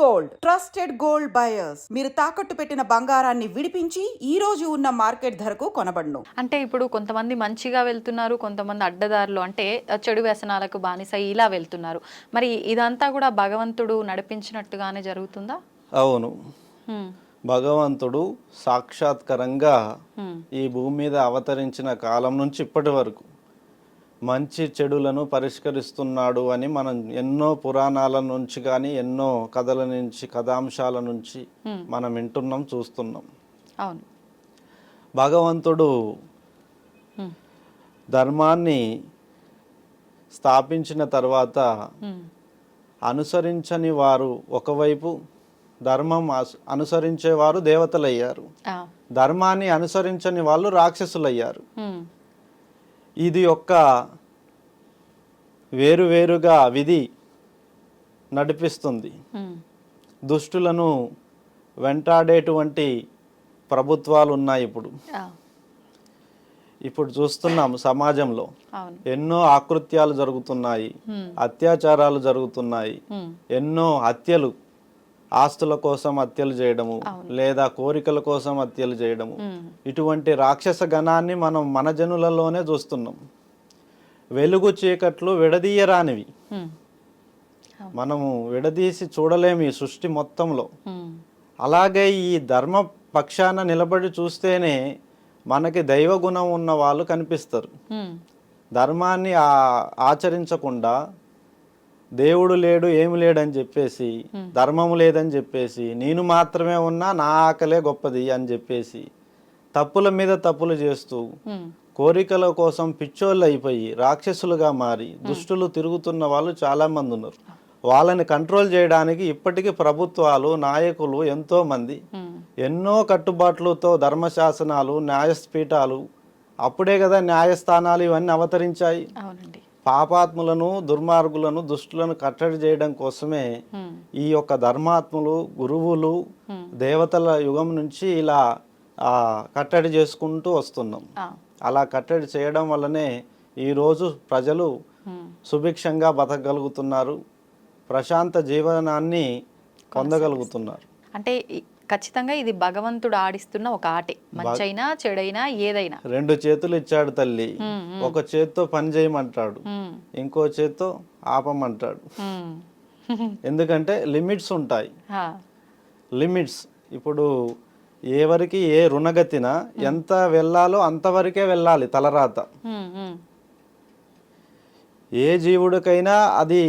Gold. Trusted gold buyers. మీరు తాకట్టు పెట్టిన బంగారాన్ని విడిపించి ఈ రోజు ఉన్న మార్కెట్ ధరకు కొనబడును. అంటే ఇప్పుడు కొంతమంది మంచిగా వెళ్తున్నారు కొంతమంది అడ్డదారులు. అంటే చెడు వ్యసనాలకు బానిస ఇలా వెళ్తున్నారు. మరి ఇదంతా కూడా భగవంతుడు నడిపించినట్టుగానే జరుగుతుందా? అవును. హ్మ్. భగవంతుడు సాక్షాత్కరంగా. ఈ భూమి మీద అవతరించిన కాలం నుంచి ఇప్పటి వరకు మంచి చెడులను పరిష్కరిస్తున్నాడు అని మనం ఎన్నో పురాణాల నుంచి కానీ ఎన్నో కథల నుంచి కథాంశాల నుంచి మనం వింటున్నాం చూస్తున్నాం అవును భగవంతుడు. ధర్మాన్ని స్థాపించిన తర్వాత. అనుసరించని వారు ఒకవైపు ధర్మం అనుసరించేవారు దేవతలయ్యారు. ధర్మాన్ని అనుసరించని వాళ్ళు రాక్షసులయ్యారు. ఇది యొక్క వేరువేరుగా విధి నడిపిస్తుంది. దుష్టులను వెంటాడేటువంటి ప్రభుత్వాలు ఉన్నాయి ఇప్పుడు. ఇప్పుడు చూస్తున్నాం సమాజంలో ఎన్నో ఆకృత్యాలు జరుగుతున్నాయి. అత్యాచారాలు జరుగుతున్నాయి. ఎన్నో హత్యలు ఆస్తుల కోసం హత్యలు చేయడము లేదా కోరికల కోసం హత్యలు చేయడము. ఇటువంటి రాక్షస గణాన్ని మనం మన జనులలోనే చూస్తున్నాం వెలుగు చీకట్లు విడదీయరానివి. మనము విడదీసి చూడలేము ఈ సృష్టి మొత్తంలో. అలాగే ఈ ధర్మ పక్షాన నిలబడి చూస్తేనే మనకి దైవ గుణం ఉన్న వాళ్ళు కనిపిస్తారు. ధర్మాన్ని ఆచరించకుండా దేవుడు లేడు ఏమి లేడని చెప్పేసి ధర్మము లేదని చెప్పేసి నేను మాత్రమే ఉన్నా నా ఆకలే గొప్పది అని చెప్పేసి తప్పుల మీద తప్పులు చేస్తూ. కోరికల కోసం పిచ్చోళ్ళు అయిపోయి రాక్షసులుగా మారి దుష్టులు తిరుగుతున్న వాళ్ళు చాలా మంది ఉన్నారు. వాళ్ళని కంట్రోల్ చేయడానికి ఇప్పటికీ ప్రభుత్వాలు నాయకులు ఎంతో మంది. హ్మ్. ఎన్నో కట్టుబాట్లతో ధర్మశాసనాలు న్యాయపీఠాలు అప్పుడే కదా న్యాయస్థానాలు ఇవన్నీ అవతరించాయి. అవునండి. పాపాత్ములను దుర్మార్గులను దుష్టులను కట్టడి చేయడం కోసమే. ఈ యొక్క ధర్మాత్ములు గురువులు దేవతల యుగం నుంచి ఇలా ఆ, కట్టడి చేసుకుంటూ వస్తున్నాం. అలా కట్టడి చేయడం వల్లనే ఈరోజు ప్రజలు. సుభిక్షంగా బతకగలుగుతున్నారు ప్రశాంత జీవనాన్ని పొందగలుగుతున్నారు అంటే ఖచ్చితంగా ఇది భగవంతుడు ఆడిస్తున్న ఒక ఆటే మంచైనా చెడైనా ఏదైనా రెండు చేతులు ఇచ్చాడు తల్లి. ఒక చేత్తో పని చేయమంటాడు. ఇంకో చేత్తో ఆపమంటాడు. ఎందుకంటే లిమిట్స్ ఉంటాయి. లిమిట్స్ ఇప్పుడు ఎవరికి ఏ రుణగతిన ఎంత వెళ్ళాలో అంతవరకే వెళ్ళాలి తలరాత. ఏ జీవుడికైనా అది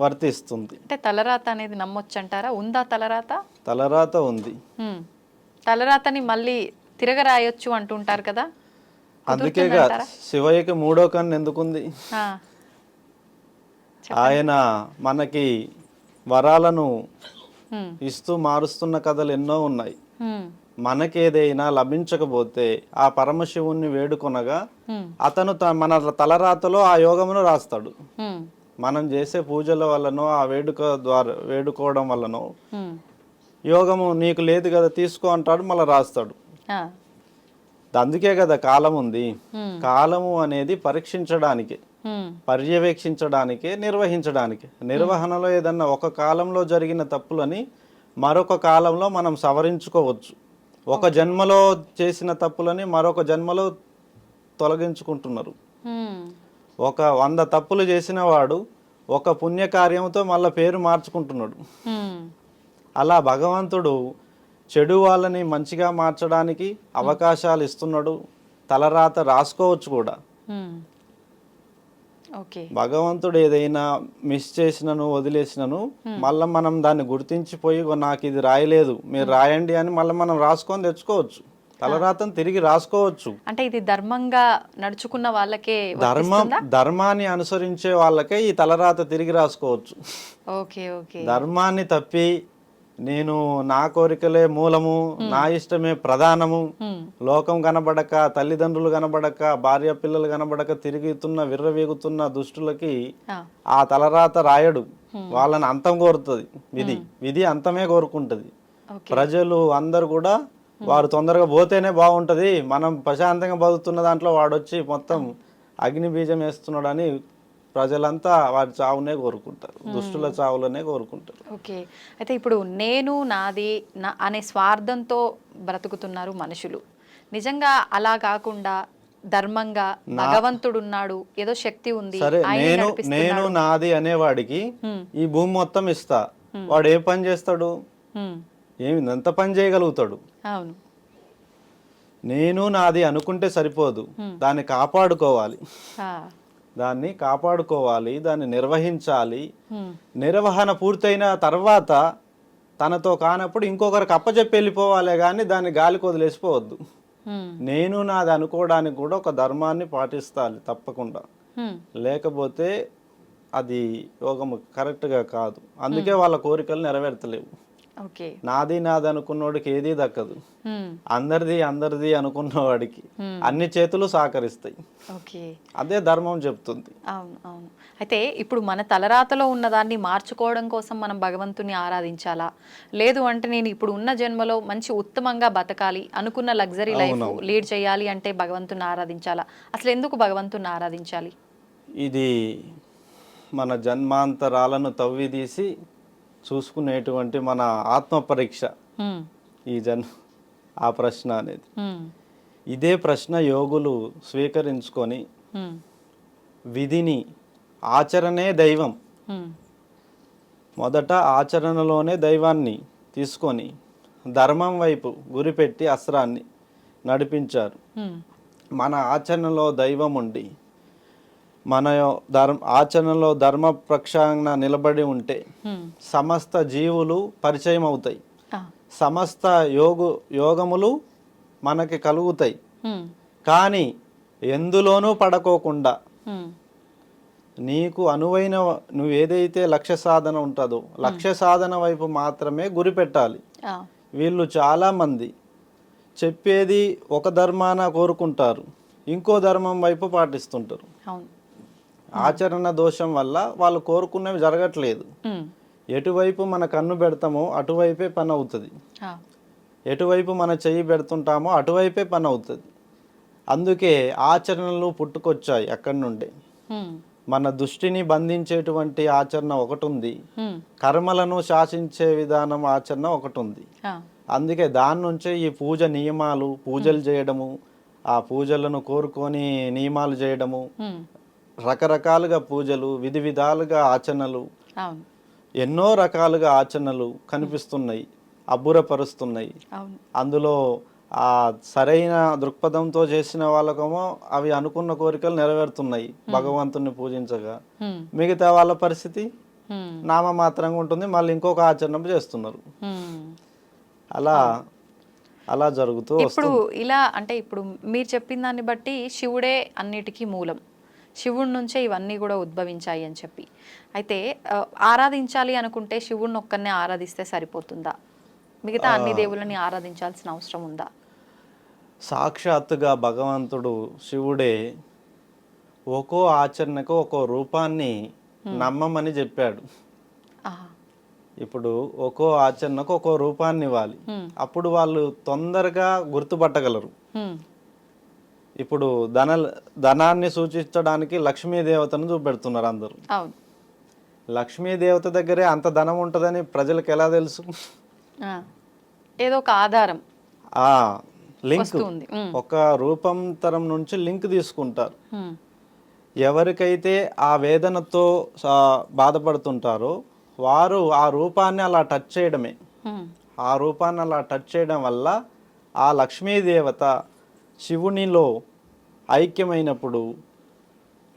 వర్తిస్తుంది అంటే తలరాత అనేది నమ్మొచ్చు అంటారా ఉందా తలరాత తలరాత ఉంది. తలరాతని మళ్ళీ తిరగరాయొచ్చు అంటుంటారు కదా అందుకేగా శివయ్యకి మూడో కన్ను ఎందుకుంది. ఆయన మనకి వరాలను. ఇస్తూ మారుస్తున్న కథలు ఎన్నో ఉన్నాయి. మనకేదైనా లభించకపోతే ఆ పరమశివుణ్ణి వేడుకొనగా. అతను మన తలరాతలో ఆ యోగమును రాస్తాడు. మనం చేసే పూజల వల్లనో ఆ వేడుక ద్వారా వేడుకోవడం వల్లనో. యోగము నీకు లేదు కదా తీసుకో అంటాడు మళ్ళీ రాస్తాడు. అందుకే కదా కాలం ఉంది. కాలము అనేది పరీక్షించడానికి. పర్యవేక్షించడానికే నిర్వహించడానికి నిర్వహణలో ఏదన్నా ఒక కాలంలో జరిగిన తప్పులని మరొక కాలంలో మనం సవరించుకోవచ్చు ఒక జన్మలో చేసిన తప్పులని మరొక జన్మలో తొలగించుకుంటున్నారు. ఒక వంద తప్పులు చేసిన వాడు ఒక పుణ్యకార్యంతో మళ్ళీ పేరు మార్చుకుంటున్నాడు. అలా భగవంతుడు చెడు వాళ్ళని మంచిగా మార్చడానికి అవకాశాలు ఇస్తున్నాడు. తలరాత రాసుకోవచ్చు కూడా. భగవంతుడు ఏదైనా మిస్ చేసినను వదిలేసినను మళ్ళీ మనం దాన్ని గుర్తించిపోయి "ఓ, నాకు ఇది రాయలేదు మీరు రాయండి అని మళ్ళీ మనం రాసుకొని తెచ్చుకోవచ్చు. తలరాతను తిరిగి రాసుకోవచ్చు. అంటే ఇది ధర్మంగా నడుచుకున్న వాళ్ళకే ధర్మం ధర్మాన్ని అనుసరించే వాళ్ళకే ఈ తలరాత తిరిగి రాసుకోవచ్చు. Okay okay. ధర్మాన్ని తప్పి నేను నా కోరికలే మూలము నా ఇష్టమే ప్రధానము. లోకం కనబడక తల్లిదండ్రులు కనబడక భార్య పిల్లలు కనబడక తిరుగుతున్న విర్రవీగుతున్న దుష్టులకి ఆ. తలరాత రాయడు. వాళ్ళని అంతం కోరుతుంది. విధి. విధి అంతమే కోరుకుంటుంది. ప్రజలు అందరు కూడా వారు తొందరగా పోతేనే బాగుంటది. మనం ప్రశాంతంగా బతుకుతున్న దాంట్లో వాడొచ్చి మొత్తం అగ్ని బీజం వేస్తున్నాడని ప్రజలంతా వారి చావునే కోరుకుంటారు. దుష్టుల చావులనే కోరుకుంటారు. ఓకే. అయితే ఇప్పుడు నేను నాది నా అనే స్వార్థంతో బ్రతుకుతున్నారు మనుషులు. నిజంగా అలా కాకుండా ధర్మంగా భగవంతుడు ఉన్నాడు ఏదో శక్తి ఉంది సరే నేను. నేను నాది అనేవాడికి. ఈ భూమి మొత్తం ఇస్తా. వాడు ఏ పని చేస్తాడు. ఏమి ఎంత పని చేయగలుగుతాడు. అవును. నేను నాది అనుకుంటే సరిపోదు. దాన్ని కాపాడుకోవాలి. దాన్ని కాపాడుకోవాలి దాన్ని నిర్వహించాలి. నిర్వహణ పూర్తయిన తర్వాత తనతో కానప్పుడు ఇంకొకరికి అప్పచెప్పి వెళ్ళిపోవాలే కానీ దాన్ని గాలికి వదిలేసిపోవద్దు. నేను నాది అనుకోవడానికి కూడా ఒక ధర్మాన్ని పాటిస్తాలి తప్పకుండా. లేకపోతే అది యోగం కరెక్ట్గా కాదు. అందుకే వాళ్ళ కోరికలు నెరవేర్తలేవు. నాది నాది అనుకున్నోడికి ఏదీ దక్కదు. అందరిది అందరిది అనుకున్నవాడికి అన్ని చేతులు సహకరిస్తాయి. ఓకే. అదే ధర్మం చెప్తుంది. అవును అవును. అయితే ఇప్పుడు మన తలరాతలో ఉన్నదాన్ని మార్చుకోవడం కోసం మనం భగవంతుని ఆరాధించాలా? లేదు అంటే నేను ఇప్పుడు ఉన్న జన్మలో మంచి ఉత్తమంగా బతకాలి అనుకున్న లగ్జరీ లైఫ్ లీడ్ చేయాలి అంటే భగవంతుని ఆరాధించాలా? అసలు ఎందుకు భగవంతుని ఆరాధించాలి? ఇది మన జన్మాంతరాలను తవ్వి తీసి చూసుకునేటువంటి మన ఆత్మ పరీక్ష. ఈ జన్ ఆ ప్రశ్న అనేది. ఇదే ప్రశ్న యోగులు స్వీకరించుకొని. విధిని ఆచరణే దైవం. మొదట ఆచరణలోనే దైవాన్ని తీసుకొని ధర్మం వైపు గురిపెట్టి అస్త్రాన్ని నడిపించారు. మన ఆచరణలో దైవం ఉండి మన ధర్మ ఆచరణలో ధర్మ ప్రక్షాళన నిలబడి ఉంటే. సమస్త జీవులు పరిచయం అవుతాయి. సమస్త యోగు యోగములు మనకి కలుగుతాయి. కానీ ఎందులోనూ పడకోకుండా. నీకు అనువైన నువ్వు ఏదైతే లక్ష్య సాధన ఉంటుందో లక్ష్య సాధన వైపు మాత్రమే గురి పెట్టాలి. వీళ్ళు చాలామంది చెప్పేది ఒక ధర్మాన కోరుకుంటారు ఇంకో ధర్మం వైపు పాటిస్తుంటారు ఆచరణ దోషం వల్ల వాళ్ళు కోరుకున్నవి జరగట్లేదు. ఎటువైపు మన కన్ను పెడతామో అటువైపే పని అవుతుంది. ఎటువైపు మన చెయ్యి పెడుతుంటామో అటువైపే పని అవుతుంది అందుకే ఆచరణలు పుట్టుకొచ్చాయి అక్కడి నుండే. మన దృష్టిని బంధించేటువంటి ఆచరణ ఒకటి ఉంది. కర్మలను శాసించే విధానం ఆచరణ ఒకటి ఉంది. అందుకే దాని నుంచే ఈ పూజ నియమాలు పూజలు చేయడము ఆ పూజలను కోరుకొని నియమాలు చేయడము. రకరకాలుగా పూజలు విధి విధాలుగా ఆచరణలు ఎన్నో రకాలుగా ఆచరణలు కనిపిస్తున్నాయి అబ్బురపరుస్తున్నాయి. అందులో ఆ సరైన దృక్పథంతో చేసిన వాళ్ళకేమో అవి అనుకున్న కోరికలు నెరవేరుతున్నాయి భగవంతుని పూజించగా. మిగతా వాళ్ళ పరిస్థితి? హ్మ్. నామమాత్రంగా ఉంటుంది మళ్ళీ ఇంకొక ఆచరణ చేస్తున్నారు. అలా అలా జరుగుతూ ఇప్పుడు ఇలా అంటే ఇప్పుడు మీరు చెప్పిన దాన్ని బట్టి శివుడే అన్నిటికీ మూలం. శివుడి నుంచే ఇవన్నీ కూడా ఉద్భవించాయి అని చెప్పి. అయితే ఆరాధించాలి అనుకుంటే శివుడిని ఒక్కరినే ఆరాధిస్తే సరిపోతుందా? మిగతా అన్ని దేవుళ్ళని ఆరాధించాల్సిన అవసరం ఉందా? సాక్షాత్తుగా భగవంతుడు శివుడే ఒక్కో ఆచరణకు ఒక్కో రూపాన్ని నమ్మమని చెప్పాడు. ఇప్పుడు ఒక్కో ఆచరణకు ఒక్కో రూపాన్ని ఇవ్వాలి. అప్పుడు వాళ్ళు తొందరగా గుర్తుపట్టగలరు. ఇప్పుడు ధన ధనాన్ని సూచించడానికి లక్ష్మీ దేవతను చూపెడుతున్నారు అందరూ అవును లక్ష్మీ దేవత దగ్గరే అంత ధనం ఉంటుందని ప్రజలకు ఎలా తెలుసు. ఏదో ఒక ఆధారం ఆ లింక్. ఒక రూపాంతరం నుంచి లింక్ తీసుకుంటారు. ఎవరికైతే ఆ వేదనతో బాధపడుతుంటారో వారు ఆ రూపాన్ని అలా టచ్ చేయడమే. ఆ రూపాన్ని అలా టచ్ చేయడం వల్ల ఆ లక్ష్మీదేవత శివునిలో ఐక్యమైనప్పుడు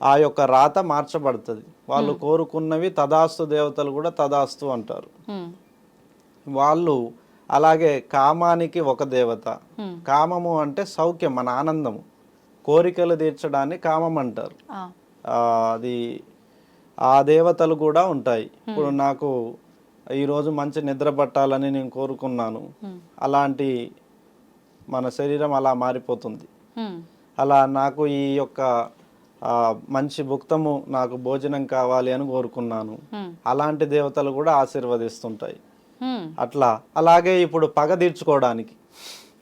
ఆ యొక్క రాత మార్చబడుతుంది. వాళ్ళు కోరుకున్నవి తదాస్తు దేవతలు కూడా తదాస్తు అంటారు. ఉమ్. వాళ్ళు అలాగే కామానికి ఒక దేవత. Hmm. కామము అంటే సౌఖ్యం మన ఆనందము. కోరికలు తీర్చడాన్ని కామం అంటారు. అది ఆ దేవతలు కూడా ఉంటాయి. ఇప్పుడు నాకు ఈరోజు మంచి నిద్ర పట్టాలని నేను కోరుకున్నాను. Hmm. అలాంటి మన శరీరం అలా మారిపోతుంది. అలా నాకు ఈ యొక్క మంచి భుక్తము నాకు భోజనం కావాలి అని కోరుకున్నాను. అలాంటి దేవతలు కూడా ఆశీర్వదిస్తుంటాయి. అట్లా అలాగే ఇప్పుడు పగ తీర్చుకోవడానికి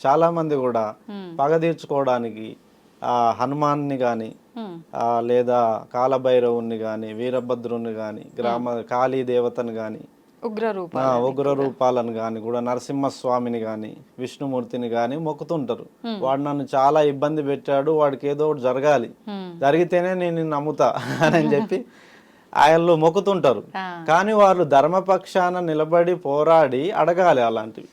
చాలామంది కూడా Hmm. పగ తీర్చుకోవడానికి ఆ, హనుమాన్ని కానీ లేదా కాలభైరవుని కానీ వీరభద్రుని కానీ గ్రామ కాళీ దేవతను కానీ ఉగ్ర రూప ఉగ్ర రూపాలను కానీ కూడా నరసింహస్వామిని కానీ విష్ణుమూర్తిని కానీ మొక్కుతుంటారు. వాడు నన్ను చాలా ఇబ్బంది పెట్టాడు వాడికి ఏదో ఒకటి జరగాలి. జరిగితేనే నేను నమ్ముతా అని చెప్పి ఆయనలో మొక్కుతుంటారు. కానీ వాళ్ళు ధర్మపక్షాన నిలబడి పోరాడి అడగాలి అలాంటివి.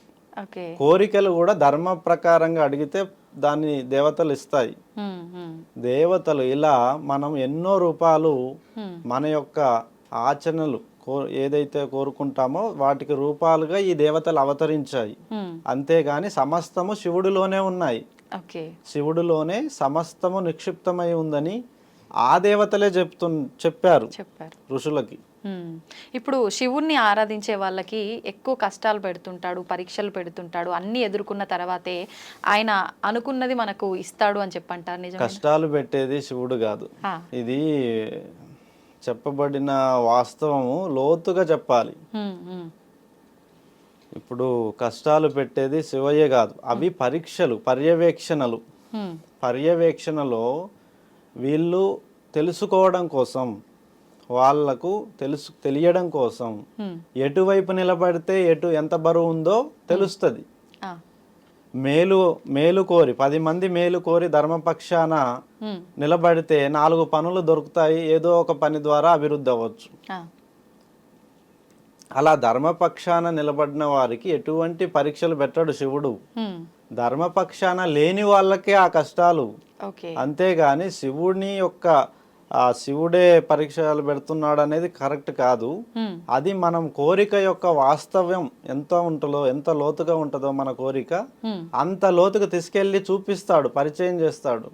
కోరికలు కూడా ధర్మ ప్రకారంగా అడిగితే దాన్ని దేవతలు ఇస్తాయి. దేవతలు ఇలా మనం ఎన్నో రూపాలు. మన యొక్క ఆచరణలు కో ఏదైతే కోరుకుంటామో వాటికి రూపాలుగా ఈ దేవతలు అవతరించాయి. అంతేగాని సమస్తము శివుడిలోనే ఉన్నాయి. ఓకే. శివుడిలోనే సమస్తము నిక్షిప్తమై ఉందని ఆ దేవతలే చెప్తు చెప్పారు. చెప్పారు. ఋషులకి. ఇప్పుడు శివుణ్ణి ఆరాధించే వాళ్ళకి ఎక్కువ కష్టాలు పెడుతుంటాడు పరీక్షలు పెడుతుంటాడు అన్ని ఎదుర్కొన్న తర్వాతే ఆయన అనుకున్నది మనకు ఇస్తాడు అని చెప్పంటారు నిజం కష్టాలు పెట్టేది శివుడు కాదు. ఇది చెప్పబడిన వాస్తవము లోతుగా చెప్పాలి. ఇప్పుడు కష్టాలు పెట్టేది శివయ్య కాదు. అవి పరీక్షలు పర్యవేక్షణలు. పర్యవేక్షణలో వీళ్ళు తెలుసుకోవడం కోసం వాళ్ళకు తెలుసు తెలియడం కోసం ఎటువైపు నిలబడితే ఎటు ఎంత బరువు ఉందో తెలుస్తుంది. మేలు మేలు కోరి పది మంది మేలు కోరి ధర్మపక్షాన నిలబడితే నాలుగు పనులు దొరుకుతాయి ఏదో ఒక పని ద్వారా అభివృద్ధి అవ్వచ్చు. అలా ధర్మపక్షాన నిలబడిన వారికి ఎటువంటి పరీక్షలు పెట్టడు శివుడు. ధర్మపక్షాన లేని వాళ్ళకే ఆ కష్టాలు. అంతేగాని శివుని యొక్క ఆ శివుడే పరీక్షలు పెడుతున్నాడు అనేది కరెక్ట్ కాదు. అది మనం కోరిక యొక్క వాస్తవ్యం ఎంత ఉంటుందో ఎంత లోతుగా ఉంటుందో మన కోరిక అంత లోతుగా తీసుకెళ్ళి చూపిస్తాడు పరిచయం చేస్తాడు.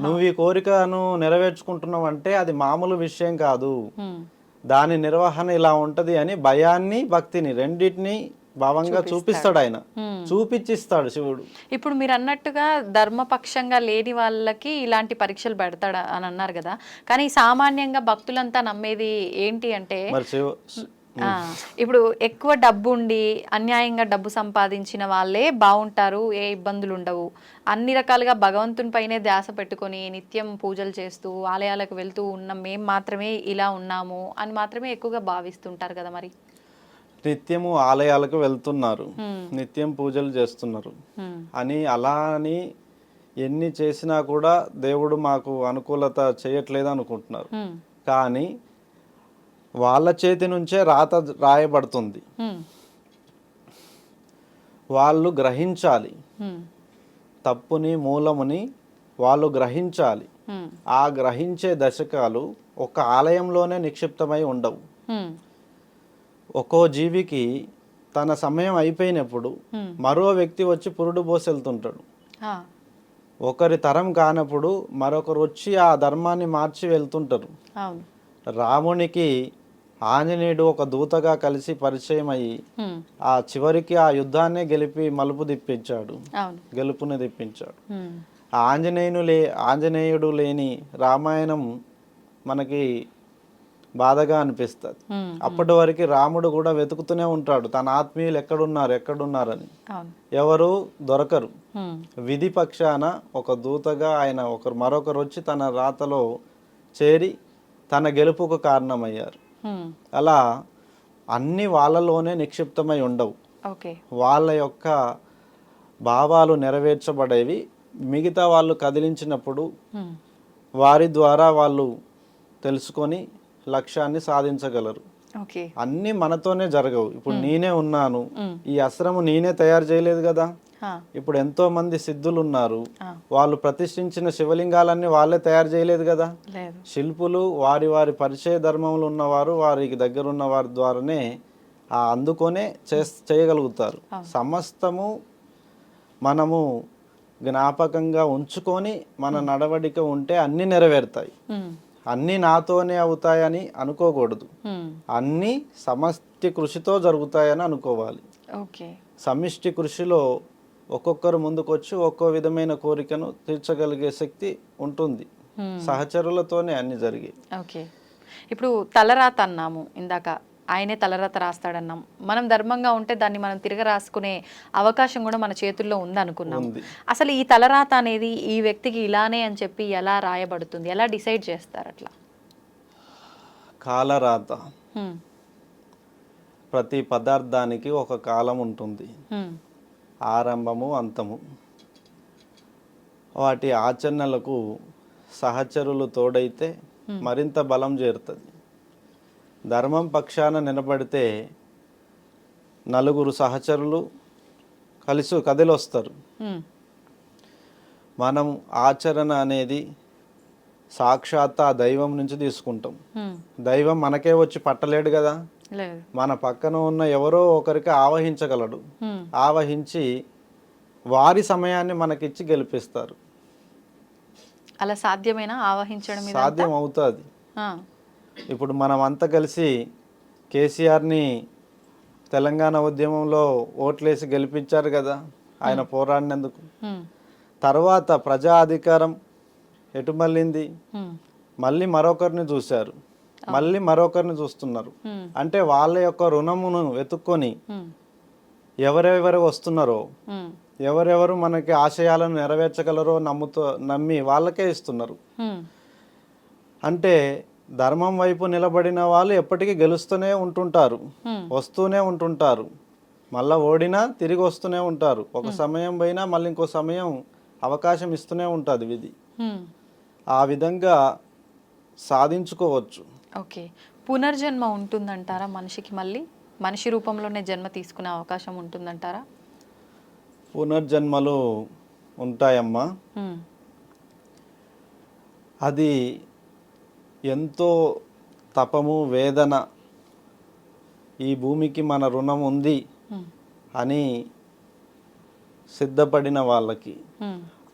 నువ్వు ఈ కోరికను నెరవేర్చుకుంటున్నావు అంటే అది మామూలు విషయం కాదు. దాని నిర్వహణ ఇలా ఉంటది అని భయాన్ని భక్తిని రెండింటిని భావంగా చూపిస్తాడు. ఆయన చూపించిస్తాడు శివుడు. ఇప్పుడు మీరు అన్నట్టుగా ధర్మపక్షంగా లేని వాళ్ళకి ఇలాంటి పరీక్షలు పెడతాడు అని అన్నారు కదా. కానీ సామాన్యంగా భక్తులంతా నమ్మేది ఏంటి అంటే ఇప్పుడు ఎక్కువ డబ్బు ఉండి అన్యాయంగా డబ్బు సంపాదించిన వాళ్ళే బాగుంటారు ఏ ఇబ్బందులు ఉండవు. అన్ని రకాలుగా భగవంతుని పైనే ధ్యాస పెట్టుకొని నిత్యం పూజలు చేస్తూ ఆలయాలకు వెళ్తూ ఉన్న మేం మాత్రమే ఇలా ఉన్నాము అని మాత్రమే ఎక్కువగా భావిస్తుంటారు కదా మరి. నిత్యము ఆలయాలకు వెళ్తున్నారు నిత్యం పూజలు చేస్తున్నారు. అని అలా అని ఎన్ని చేసినా కూడా దేవుడు మాకు అనుకూలత చేయట్లేదు అనుకుంటున్నారు. కానీ వాళ్ళ చేతి నుంచే రాత రాయబడుతుంది. వాళ్ళు గ్రహించాలి. తప్పుని మూలముని వాళ్ళు గ్రహించాలి. ఆ గ్రహించే దశకాలు ఒక ఆలయంలోనే నిక్షిప్తమై ఉండవు. ఒక్కో జీవికి తన సమయం అయిపోయినప్పుడు. మరో వ్యక్తి వచ్చి పురుడు పోసి వెళ్తుంటాడు ఆ. ఒకరి తరం కానప్పుడు మరొకరు వచ్చి ఆ ధర్మాన్ని మార్చి వెళ్తుంటారు రామునికి ఆంజనేయుడు ఒక దూతగా కలిసి పరిచయం అయ్యి. ఆ చివరికి ఆ యుద్ధాన్నే గెలిపి మలుపు తిప్పించాడు గెలుపుని తిప్పించాడు హ్మ్. ఆ ఆంజనేయులు లే ఆంజనేయుడు లేని రామాయణం మనకి బాధగా అనిపిస్తుంది. అప్పటి వరకు రాముడు కూడా వెతుకుతూనే ఉంటాడు. తన ఆత్మీయులు ఎక్కడున్నారు ఎక్కడున్నారని. ఎవరు? దొరకరు. విధి పక్షాన ఒక దూతగా ఆయన ఒకరు మరొకరు వచ్చి తన రాతలో చేరి తన గెలుపుకు కారణమయ్యారు. అలా అన్ని వాళ్ళలోనే నిక్షిప్తమై ఉండవు. వాళ్ళ యొక్క భావాలు నెరవేర్చబడేవి. మిగతా వాళ్ళు కదిలించినప్పుడు. వారి ద్వారా వాళ్ళు తెలుసుకొని లక్ష్యాన్ని సాధించగలరు. అన్నీ మనతోనే జరగవు. ఇప్పుడు నేనే ఉన్నాను. ఈ అస్త్రము నేనే తయారు చేయలేదు కదా. ఇప్పుడు ఎంతో మంది సిద్ధులు ఉన్నారు. వాళ్ళు ప్రతిష్ఠించిన శివలింగాలన్నీ వాళ్ళే తయారు చేయలేదు కదా? శిల్పులు వారి వారి పరిచయ ధర్మంలో ఉన్నవారు వారికి దగ్గర ఉన్న వారి ద్వారానే ఆ అందుకొనే చేస్ చేయగలుగుతారు. సమస్తము మనము జ్ఞాపకంగా ఉంచుకొని మన నడవడిక ఉంటే అన్నీ నెరవేరుతాయి. అన్నీ నాతోనే అవుతాయని అనుకోకూడదు. అన్నీ సమష్టి కృషితో జరుగుతాయని అనుకోవాలి. ఓకే. సమిష్టి కృషిలో ఒక్కొక్కరు ముందుకొచ్చి ఒక్కో విధమైన కోరికను తీర్చగలిగే శక్తి ఉంటుంది. సహచరులతోనే అన్ని జరిగాయి ఓకే. ఇప్పుడు తలరాత అన్నాము ఇందాక. ఆయనే తలరాత రాస్తాడన్నాం. మనం ధర్మంగా ఉంటే దాన్ని మనం తిరగ రాసుకునే అవకాశం కూడా మన చేతుల్లో ఉందనుకున్నాం. ఉంది. అసలు ఈ తలరాత అనేది ఈ వ్యక్తికి ఇలానే అని చెప్పి ఎలా రాయబడుతుంది? ఎలా డిసైడ్ చేస్తారు అట్లా? కాలరాత. ప్రతి పదార్థానికి ఒక కాలం ఉంటుంది. ఆరంభము అంతము. వాటి ఆచరణలకు సహచరులు తోడైతే మరింత బలం చేరుతుంది. ధర్మం పక్షాన నిలబడితే నలుగురు సహచరులు కలిసి కదిలొస్తారు. మనం ఆచరణ అనేది సాక్షాత్ ఆ దైవం నుంచి తీసుకుంటాం. దైవం మనకే వచ్చి పట్టలేడు కదా మన పక్కన ఉన్న ఎవరో ఒకరికి ఆవహించగలడు. ఆవహించి వారి సమయాన్ని మనకిచ్చి గెలిపిస్తారు అలా సాధ్యమేనా ఆవహించడం సాధ్యం అవుతుంది. ఇప్పుడు మనం అంతా కలిసి కేసీఆర్ని తెలంగాణ ఉద్యమంలో ఓట్లేసి గెలిపించారు కదా ఆయన పోరాడినందుకు. తర్వాత ప్రజా అధికారం ఎటు మళ్ళింది. మళ్ళీ మరొకరిని చూశారు మళ్ళీ మరొకరిని చూస్తున్నారు. అంటే వాళ్ళ యొక్క రుణమును వెతుక్కొని. ఎవరెవరు వస్తున్నారో. ఎవరెవరు మనకి ఆశయాలను నెరవేర్చగలరో నమ్ముతూ నమ్మి వాళ్ళకే ఇస్తున్నారు. అంటే ధర్మం వైపు నిలబడిన వాళ్ళు ఎప్పటికీ గెలుస్తూనే ఉంటుంటారు. వస్తూనే ఉంటుంటారు. మళ్ళా ఓడినా తిరిగి వస్తూనే ఉంటారు. ఒక సమయం పోయినా మళ్ళీ ఇంకో సమయం అవకాశం ఇస్తూనే ఉంటుంది విధి. ఆ విధంగా సాధించుకోవచ్చు. ఓకే. పునర్జన్మ ఉంటుందంటారా మనిషికి మళ్ళీ? మనిషి రూపంలోనే జన్మ తీసుకునే అవకాశం ఉంటుందంటారా? పునర్జన్మలు ఉంటాయమ్మా. అది ఎంతో తపము వేదన ఈ భూమికి మన రుణం ఉంది. అని సిద్ధపడిన వాళ్ళకి.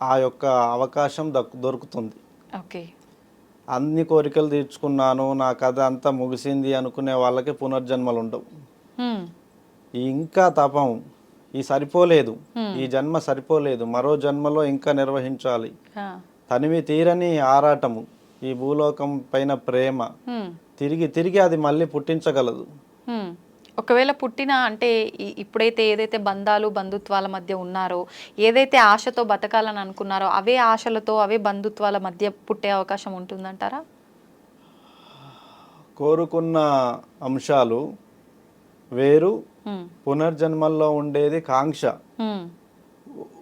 ఆ యొక్క అవకాశం దొరుకుతుంది ఓకే అన్ని కోరికలు తీర్చుకున్నాను నా కథ అంతా ముగిసింది అనుకునే వాళ్ళకి పునర్జన్మలు ఉండవు ఇంకా తపం ఈ సరిపోలేదు. ఈ జన్మ సరిపోలేదు మరో జన్మలో ఇంకా నిర్వహించాలి. తనివి తీరని ఆరాటము ఈ భూలోకం పైన ప్రేమ. తిరిగి తిరిగి అది మళ్ళీ పుట్టించగలదు. ఒకవేళ పుట్టిన అంటే ఇప్పుడైతే ఏదైతే బంధాలు బంధుత్వాల మధ్య ఉన్నారో ఏదైతే ఆశతో బతకాలని అనుకున్నారో అవే ఆశలతో అవే బంధుత్వాల మధ్య పుట్టే అవకాశం ఉంటుందంటారా కోరుకున్న అంశాలు వేరు. పునర్జన్మల్లో ఉండేది కాంక్ష.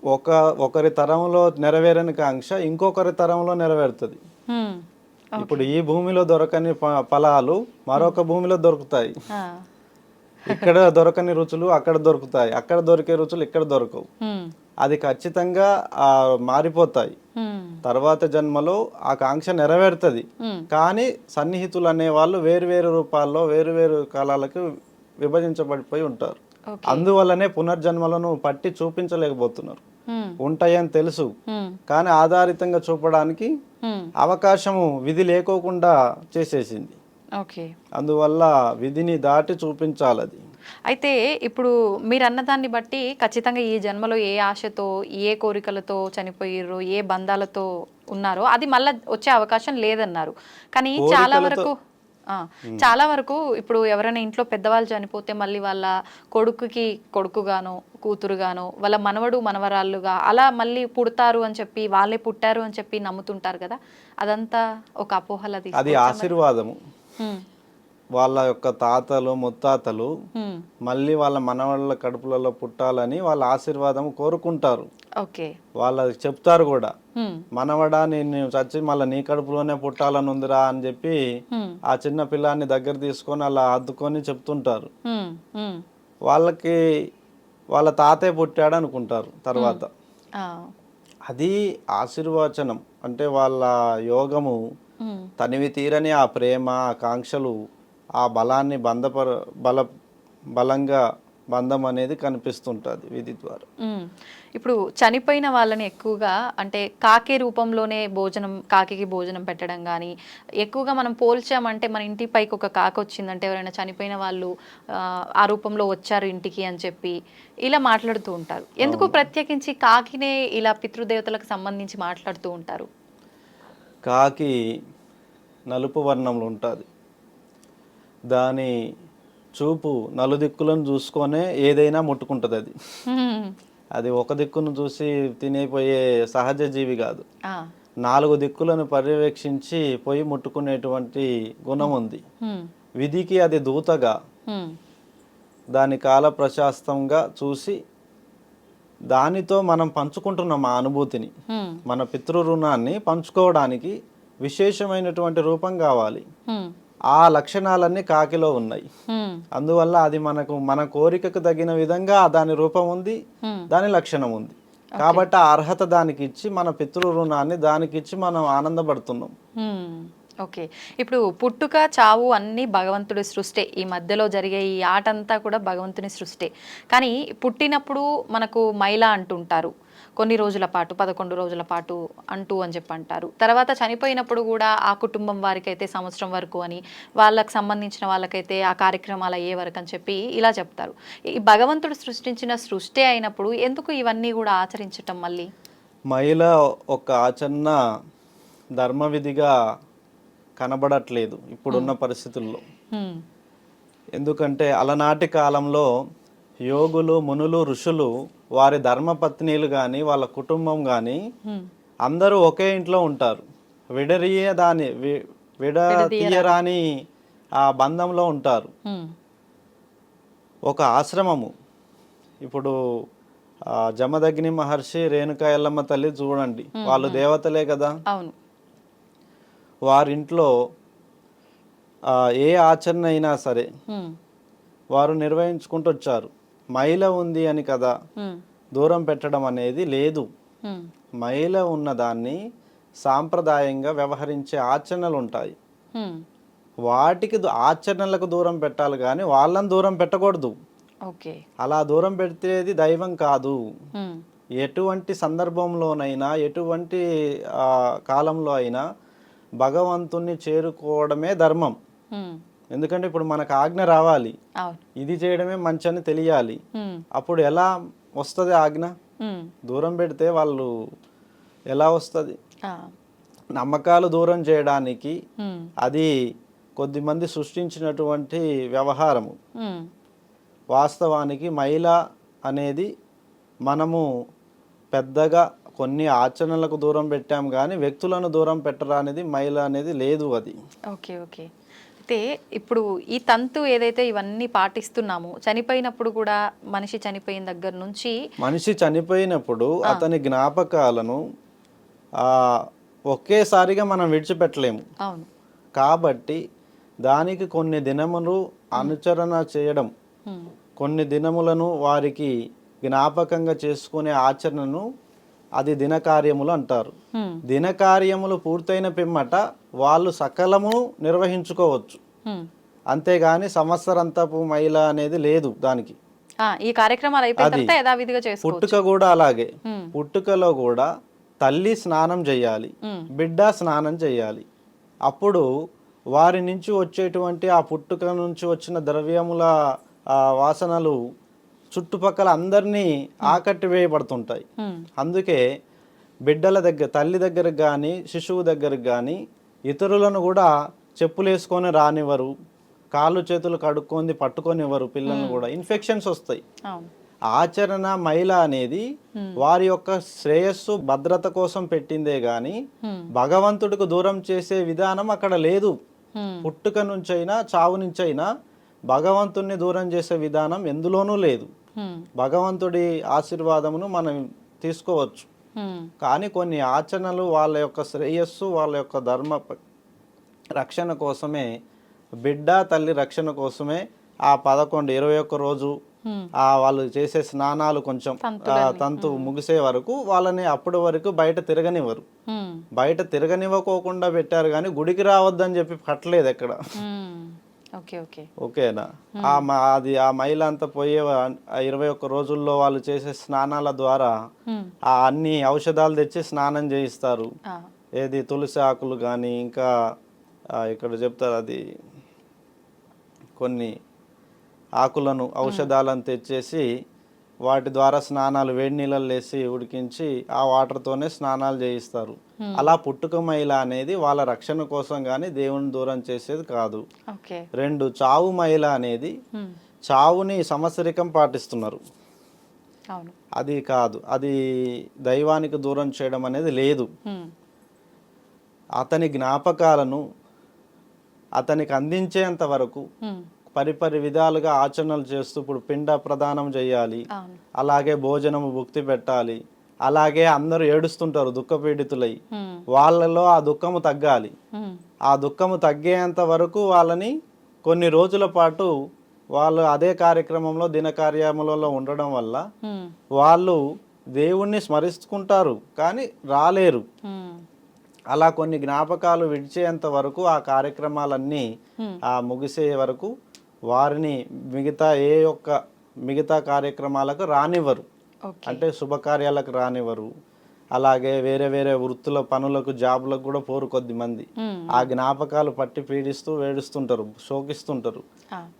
ఒక ఒకరి తరంలో నెరవేరని కాంక్ష ఇంకొకరి తరంలో నెరవేరుతుంది. ఇప్పుడు ఈ భూమిలో దొరకని ఫలాలు మరొక భూమిలో దొరుకుతాయి. ఇక్కడ దొరకని రుచులు అక్కడ దొరుకుతాయి అక్కడ దొరికే రుచులు ఇక్కడ దొరకవు హ్మ్. అది ఖచ్చితంగా ఆ, మారిపోతాయి. తర్వాత జన్మలో ఆ కాంక్ష నెరవేరుతుంది. కానీ సన్నిహితులు అనే వాళ్ళు వేరు వేరు రూపాల్లో వేరు వేరు కాలాలకు విభజించబడిపోయి ఉంటారు అందువల్లనే పునర్జన్మలను పట్టి చూపించలేకపోతున్నారు. ఉంటాయని తెలుసు. కానీ ఆధారితంగా చూపడానికి. అవకాశము విధి లేకోకుండా చేసేసింది. ఓకే. అందువల్ల విధిని దాటి చూపించాలి అది అయితే ఇప్పుడు మీరు అన్నదాన్ని బట్టి ఖచ్చితంగా ఈ జన్మలో ఏ ఆశతో ఏ కోరికలతో చనిపోయారో ఏ బంధాలతో ఉన్నారో అది మళ్ళా వచ్చే అవకాశం లేదన్నారు. కానీ చాలా వరకు చాలా వరకు ఇప్పుడు ఎవరైనా ఇంట్లో పెద్దవాళ్ళు చనిపోతే మళ్ళీ వాళ్ళ కొడుకుకి కొడుకుగానో కూతురుగానో వాళ్ళ మనవడు మనవరాళ్ళుగా అలా మళ్ళీ పుడతారు అని చెప్పి వాళ్ళే పుట్టారు అని చెప్పి నమ్ముతుంటారు కదా. అదంతా ఒక అపోహల అది ఆశీర్వాదము. వాళ్ళ యొక్క తాతలు ముత్తాతలు మళ్ళీ వాళ్ళ మనవాళ్ళ కడుపులలో పుట్టాలని వాళ్ళ ఆశీర్వాదం కోరుకుంటారు. ఓకే వాళ్ళ చెప్తారు కూడా. మనవడా నేను చచ్చి మళ్ళీ నీ కడుపులోనే పుట్టాలని ఉందిరా అని చెప్పి. ఆ చిన్న పిల్లాన్ని దగ్గర తీసుకొని అలా అద్దుకొని చెప్తుంటారు. వాళ్ళకి వాళ్ళ తాతయ్య పుట్టాడు అనుకుంటారు తర్వాత. అది ఆశీర్వచనం అంటే వాళ్ళ యోగము. తనివి తీరని ఆ ప్రేమ ఆ కాంక్షలు ఆ బలాన్ని బంధపర బల బలంగా బంధం అనేది కనిపిస్తుంటుంది విధి ద్వారా. ఇప్పుడు చనిపోయిన వాళ్ళని ఎక్కువగా అంటే కాకి రూపంలోనే భోజనం కాకికి భోజనం పెట్టడం కానీ ఎక్కువగా మనం పోల్చామంటే మన ఇంటి పైకి ఒక కాకి వచ్చిందంటే ఎవరైనా చనిపోయిన వాళ్ళు ఆ, రూపంలో వచ్చారు ఇంటికి అని చెప్పి ఇలా మాట్లాడుతూ ఉంటారు. ఎందుకు ప్రత్యేకించి కాకినే ఇలా పితృదేవతలకు సంబంధించి మాట్లాడుతూ ఉంటారు? కాకి నలుపు వర్ణంలో ఉంటుంది. దాని చూపు నలుదిక్కులను చూసుకొనే ఏదైనా ముట్టుకుంటుంది అది. అది ఒక దిక్కును చూసి తినేపోయే సహజ జీవి కాదు. నాలుగు దిక్కులను పర్యవేక్షించి పోయి ముట్టుకునేటువంటి గుణం ఉంది. విధికి అది దూతగా. దాని కాల ప్రశాస్తంగా చూసి దానితో మనం పంచుకుంటున్నాం ఆ అనుభూతిని. మన పితృ రుణాన్ని పంచుకోవడానికి విశేషమైనటువంటి రూపం కావాలి. ఆ లక్షణాలన్నీ కాకిలో ఉన్నాయి. అందువల్ల అది మనకు మన కోరికకు తగిన విధంగా దాని రూపం ఉంది. దాని లక్షణం ఉంది. కాబట్టి ఆ అర్హత దానికి ఇచ్చి మన పితృ రుణాన్ని దానికి ఇచ్చి మనం ఆనందపడుతున్నాం. ఓకే. ఇప్పుడు పుట్టుక చావు అన్నీ భగవంతుడి సృష్టే. ఈ మధ్యలో జరిగే ఈ ఆట అంతా కూడా భగవంతుని సృష్టే. కానీ పుట్టినప్పుడు మనకు మైల అంటుంటారు. కొన్ని రోజుల పాటు పదకొండు రోజుల పాటు అంటూ అని చెప్పి అంటారు తర్వాత చనిపోయినప్పుడు కూడా ఆ కుటుంబం వారికైతే సంవత్సరం వరకు అని వాళ్ళకి సంబంధించిన వాళ్ళకైతే ఆ కార్యక్రమాలు అయ్యే వరకు అని చెప్పి ఇలా చెప్తారు. ఈ భగవంతుడు సృష్టించిన సృష్టి అయినప్పుడు ఎందుకు ఇవన్నీ కూడా ఆచరించటం మళ్ళీ? మహిళ ఒక ఆచరణ ధర్మ విధిగా కనబడట్లేదు ఇప్పుడున్న పరిస్థితుల్లో. ఎందుకంటే అలనాటి కాలంలో యోగులు మునులు ఋషులు వారి ధర్మపత్నీలు కానీ వాళ్ళ కుటుంబం కానీ. అందరూ ఒకే ఇంట్లో ఉంటారు. విడరీయ దాని వి- విడ తీయరాని ఆ బంధంలో ఉంటారు. ఒక ఆశ్రమము. ఇప్పుడు జమదగ్ని మహర్షి రేణుకా ఎల్లమ్మ తల్లి చూడండి. వాళ్ళు దేవతలే కదా? వారింట్లో ఏ ఆచరణ అయినా సరే. వారు నిర్వహించుకుంటూ వచ్చారు మహిళ ఉంది అని కదా. దూరం పెట్టడం అనేది లేదు హ్మ్. మహిళ ఉన్నదాన్ని సాంప్రదాయంగా వ్యవహరించే ఆచరణలు ఉంటాయి. వాటికి ఆచరణలకు దూరం పెట్టాలి కానీ వాళ్ళని దూరం పెట్టకూడదు ఓకే అలా దూరం పెడితేది దైవం కాదు. ఎటువంటి సందర్భంలోనైనా ఎటువంటి కాలంలో అయినా భగవంతుణ్ణి చేరుకోవడమే ధర్మం. ఎందుకంటే ఇప్పుడు మనకు ఆజ్ఞ రావాలి ఇది చేయడమే మంచని తెలియాలి హ్మ్. అప్పుడు ఎలా వస్తుంది ఆజ్ఞ. దూరం పెడితే వాళ్ళు ఎలా వస్తుంది. నమ్మకాలు దూరం చేయడానికి. అది కొద్దిమంది సృష్టించినటువంటి వ్యవహారము. వాస్తవానికి మహిళ అనేది మనము పెద్దగా కొన్ని ఆచరణలకు దూరం పెట్టాం కానీ వ్యక్తులను దూరం పెట్టరా అనేది మహిళ అనేది లేదు అది ఓకే ఓకే అయితే ఇప్పుడు ఈ తంతు ఏదైతే ఇవన్నీ పాటిస్తున్నామో చనిపోయినప్పుడు కూడా మనిషి చనిపోయిన దగ్గర నుంచి మనిషి చనిపోయినప్పుడు అతని జ్ఞాపకాలను ఆ, ఒకేసారిగా మనం విడిచిపెట్టలేము. అవును. కాబట్టి దానికి కొన్ని దినములు అనుచరణ చేయడం. కొన్ని దినములను వారికి జ్ఞాపకంగా చేసుకునే ఆచరణను అది దినకార్యములు అంటారు. దినకార్యములు పూర్తయిన పిమ్మట వాళ్ళు సకలము నిర్వహించుకోవచ్చు. అంతేగాని సంవత్సరంతపు మహిళ అనేది లేదు దానికి ఈ కార్యక్రమాలు అయిపోయిన పుట్టుక కూడా అలాగే. పుట్టుకలో కూడా తల్లి స్నానం చేయాలి. బిడ్డ స్నానం చేయాలి అప్పుడు వారి నుంచి వచ్చేటువంటి ఆ పుట్టుక నుంచి వచ్చిన ద్రవ్యముల వాసనలు చుట్టుపక్కల అందరినీ ఆకట్టి వేయబడుతుంటాయి. హ్మ్. అందుకే బిడ్డల దగ్గర తల్లి దగ్గరకు కానీ శిశువు దగ్గరకు కానీ ఇతరులను కూడా చెప్పులు వేసుకొని రానివ్వరు. కాళ్ళు చేతులు కడుక్కొని పట్టుకొనివ్వరు పిల్లల్ని కూడా. ఇన్ఫెక్షన్స్ వస్తాయి. ఆచరణ మహిళ అనేది వారి యొక్క శ్రేయస్సు భద్రత కోసం పెట్టిందే గాని. భగవంతుడికి దూరం చేసే విధానం అక్కడ లేదు. పుట్టుక నుంచైనా చావు నుంచైనా భగవంతుణ్ణి దూరం చేసే విధానం ఎందులోనూ లేదు. భగవంతుడి ఆశీర్వాదమును మనం తీసుకోవచ్చు. కానీ కొన్ని ఆచరణలు వాళ్ళ యొక్క శ్రేయస్సు వాళ్ళ యొక్క ధర్మ రక్షణ కోసమే బిడ్డ తల్లి రక్షణ కోసమే ఆ పదకొండు ఇరవై ఒక్క రోజు. ఆ వాళ్ళు చేసే స్నానాలు కొంచెం తంతు ముగిసే వరకు వాళ్ళని అప్పటి వరకు బయట తిరగనివ్వరు. బయట తిరగనివ్వకోకుండా పెట్టారు కానీ గుడికి రావద్దని చెప్పి కట్టలేదు ఎక్కడ ఓకేనా? ఆ అది ఆ మహిళ అంతా పోయే ఇరవై ఒక్క రోజుల్లో వాళ్ళు చేసే స్నానాల ద్వారా. ఆ అన్ని ఔషధాలు తెచ్చి స్నానం చేయిస్తారు. ఏది తులసి ఆకులు కానీ ఇంకా ఇక్కడ చెప్తారు అది కొన్ని ఆకులను ఔషధాలను తెచ్చేసి వాటి ద్వారా స్నానాలు వేడి నీళ్ళలో వేసి ఉడికించి ఆ వాటర్తోనే స్నానాలు చేయిస్తారు. అలా పుట్టుక మైల అనేది వాళ్ళ రక్షణ కోసం కానీ దేవుని దూరం చేసేది కాదు. రెండు చావు మైల అనేది ఉమ్, చావుని సంవత్సరికం పాటిస్తున్నారు. అది కాదు. అది దైవానికి దూరం చేయడం అనేది లేదు. ఉమ్, అతని జ్ఞాపకాలను అతనికి అందించేంత వరకు పరిపరి విధాలుగా ఆచరణలు చేస్తూ ఇప్పుడు పిండ ప్రదానం చేయాలి. అలాగే భోజనము భుక్తి పెట్టాలి. అలాగే అందరూ ఏడుస్తుంటారు దుఃఖపీడితులై. వాళ్ళలో ఆ దుఃఖము తగ్గాలి. ఆ దుఃఖము తగ్గేంత వరకు వాళ్ళని కొన్ని రోజుల పాటు వాళ్ళు అదే కార్యక్రమంలో దినకార్యములలో ఉండడం వల్ల వాళ్ళు దేవుణ్ణి స్మరిస్తుంటారు కానీ రాలేరు. అలా కొన్ని జ్ఞాపకాలు విడిచేంత వరకు ఆ కార్యక్రమాలన్నీ. ఆ ముగిసే వరకు వారిని మిగతా ఏ ఒక్క మిగతా కార్యక్రమాలకు రానివ్వరు. అంటే శుభకార్యాలకు రానివ్వరు. అలాగే వేరే వేరే వృత్తుల పనులకు జాబులకు కూడా పోరు కొద్ది మంది ఆ జ్ఞాపకాలు పట్టి పీడిస్తూ వేడుస్తుంటారు శోకిస్తుంటారు.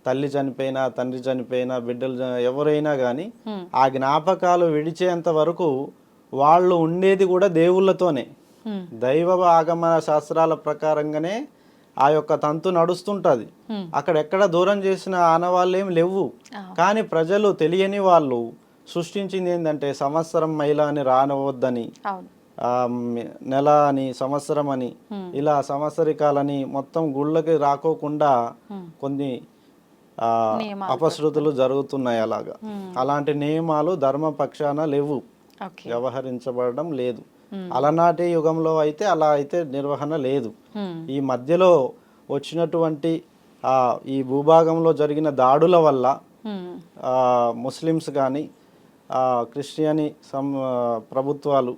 తల్లి చనిపోయినా తండ్రి చనిపోయినా బిడ్డలు ఎవరైనా కానీ ఆ జ్ఞాపకాలు విడిచేంత వరకు వాళ్ళు ఉండేది కూడా దేవుళ్ళతోనే. దైవ ఆగమన శాస్త్రాల ప్రకారంగానే ఆ యొక్క తంతు నడుస్తుంటది. అక్కడ ఎక్కడ దూరం చేసిన ఆనవాళ్ళు ఏం లేవు. కానీ ప్రజలు తెలియని వాళ్ళు సృష్టించింది ఏంటంటే సంవత్సరం మైల అని రానవద్దని నెల అని సంవత్సరం అని. ఇలా సంవత్సరికాలని మొత్తం గుళ్ళకి రాకోకుండా. కొన్ని అపశృతులు జరుగుతున్నాయి అలాగా. అలాంటి నియమాలు ధర్మపక్షాన లేవు వ్యవహరించబడడం లేదు. అలనాటి యుగంలో అయితే అలా అయితే నిర్వహణ లేదు. ఈ మధ్యలో వచ్చినటువంటి ఆ, ఈ భూభాగంలో జరిగిన దాడుల వల్ల ముస్లిమ్స్ కానీ క్రిస్టియని సం ప్రభుత్వాలు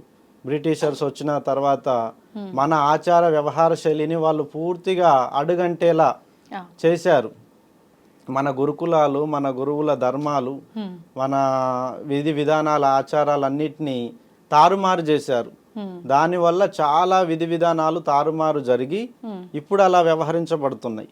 బ్రిటిషర్స్ వచ్చిన తర్వాత మన ఆచార వ్యవహార శైలిని వాళ్ళు పూర్తిగా అడుగంటేలా చేశారు. మన గురుకులాలు మన గురువుల ధర్మాలు మన విధి విధానాల ఆచారాలన్నిటినీ తారుమారు చేశారు. దానివల్ల చాలా విధి విధానాలు తారుమారు జరిగి. ఇప్పుడు అలా వ్యవహరించబడుతున్నాయి.